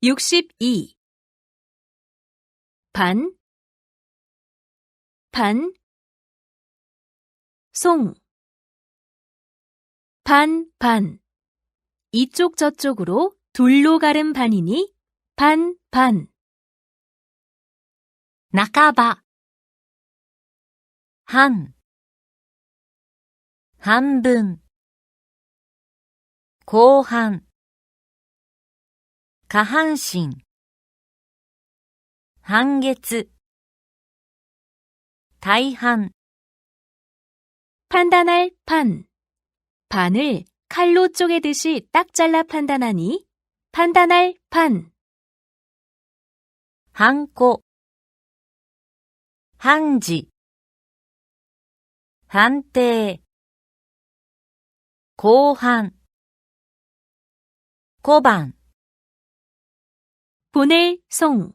62 반, 반, 송, 반, 반. 이쪽 저쪽으로 둘로 가른 반이니 반, 반. 나가바, 한, 한분, 고한, 下半身、半月、大半、 판단할 판. 반을 칼로 쪼개듯이 딱 잘라 판단하니 판단할 판. 半個、半時、判定、後半、小判、 보낼 송.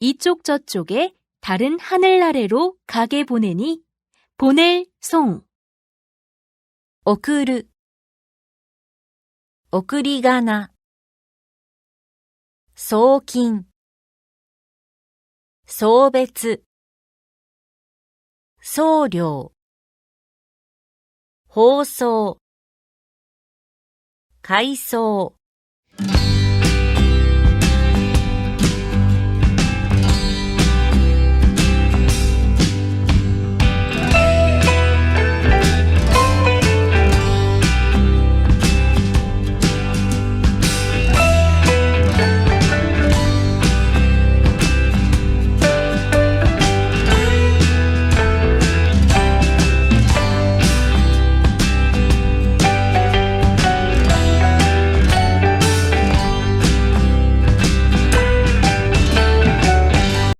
이쪽 저쪽에 다른 하늘 아래로 가게 보내니 보낼 송. 送る、送り仮名、送金、送別、送料、放送、改装、